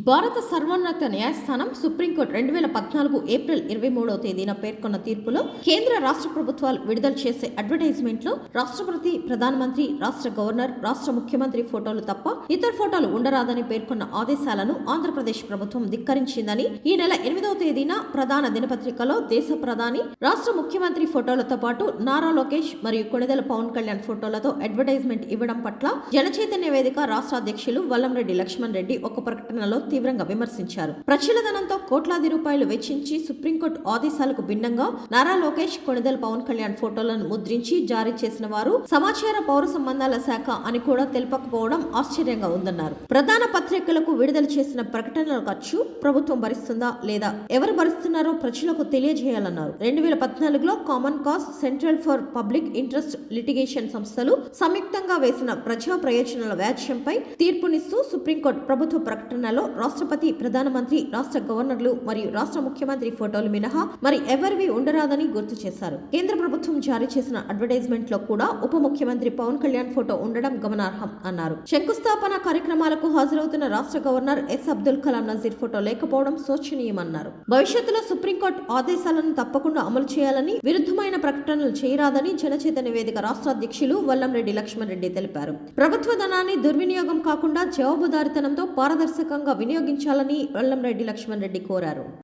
భారత సర్వోన్నత న్యాయస్థానం సుప్రీంకోర్టు రెండు వేల పద్నాలుగు ఏప్రిల్ ఇరవై మూడవ తేదీన పేర్కొన్న తీర్పులో కేంద్ర రాష్ట్ర ప్రభుత్వాలు విడుదల చేసే అడ్వర్టైజ్మెంట్లో రాష్ట్రపతి ప్రధానమంత్రి రాష్ట్ర గవర్నర్ రాష్ట్ర ముఖ్యమంత్రి ఫోటోలు తప్ప ఇతర ఫోటోలు ఉండరాదని పేర్కొన్న ఆదేశాలను ఆంధ్రప్రదేశ్ ప్రభుత్వం ధిక్కరించిందని ఈ నెల ఎనిమిదవ తేదీన ప్రధాన దినపత్రికలో దేశ ప్రధాని రాష్ట్ర ముఖ్యమంత్రి ఫోటోలతో పాటు నారా లోకేష్ మరియు కొణిదెల పవన్ కళ్యాణ్ ఫోటోలతో అడ్వర్టైజ్మెంట్ ఇవ్వడం పట్ల జనచైతన్య వేదిక రాష్ట్ర అధ్యక్షులు వల్లంరెడ్డి లక్ష్మణ్ రెడ్డి ఒక ప్రకటనలో తీవ్రంగా విమర్శించారు. ప్రచులధనంతో కోట్లాది రూపాయలు వెచ్చించి సుప్రీంకోర్టు ఆదేశాలకు భిన్నంగా నారా లోకేష్ కొణిదల పవన్ కళ్యాణ్ ఫోటోలను ముద్రించి జారీ చేసిన వారు సమాచార పౌర సంబంధాల శాఖ అని కూడా తెలిపకపోవడం ఆశ్చర్యంగా ఉందన్నారు. ప్రధాన పత్రికలకు విడుదల చేసిన ప్రకటనల ఖర్చు ప్రభుత్వం భరిస్తుందా లేదా ఎవరు భరిస్తున్నారో ప్రజలకు తెలియజేయాలన్నారు. రెండు వేల పద్నాలుగులో common cause centre for public interest litigation సంస్థలు సంయుక్తంగా వేసిన ప్రజా ప్రయోజనాల వ్యాజ్యంపై తీర్పునిస్తూ సుప్రీంకోర్టు ప్రభుత్వ ప్రకటనలో రాష్ట్రపతి ప్రధానమంత్రి రాష్ట్ర గవర్నర్లు మరియు రాష్ట్ర ముఖ్యమంత్రి ఫోటోలు మినహా మరి ఎవరివి ఉండరాదని గుర్తు చేశారు. కేంద్ర ప్రభుత్వం జారీ చేసిన అడ్వర్టైజ్మెంట్లో కూడా ఉప ముఖ్యమంత్రి పవన్ కళ్యాణ్ ఫోటో ఉండడం గమనార్హం అన్నారు. శంకుస్థాపన కార్యక్రమాలకు హాజరవుతున్న రాష్ట్ర governor S. Abdul Kalam Nazeer photo లేకపోవడం శోచనీయమన్నారు. భవిష్యత్తులో సుప్రీంకోర్టు ఆదేశాలను తప్పకుండా అమలు చేయాలని విరుద్ధమైన ప్రకటనలు చేయరాదని జనచేతన వేదిక రాష్ట్ర అధ్యక్షులు వల్లంరెడ్డి లక్ష్మణ్ రెడ్డి తెలిపారు. ప్రభుత్వ ధనాన్ని దుర్వినియోగం కాకుండా జవాబుదారితనంతో పారదర్శకంగా వినియోగించాలని వల్లంరెడ్డి లక్ష్మణ్ రెడ్డి కోరారు.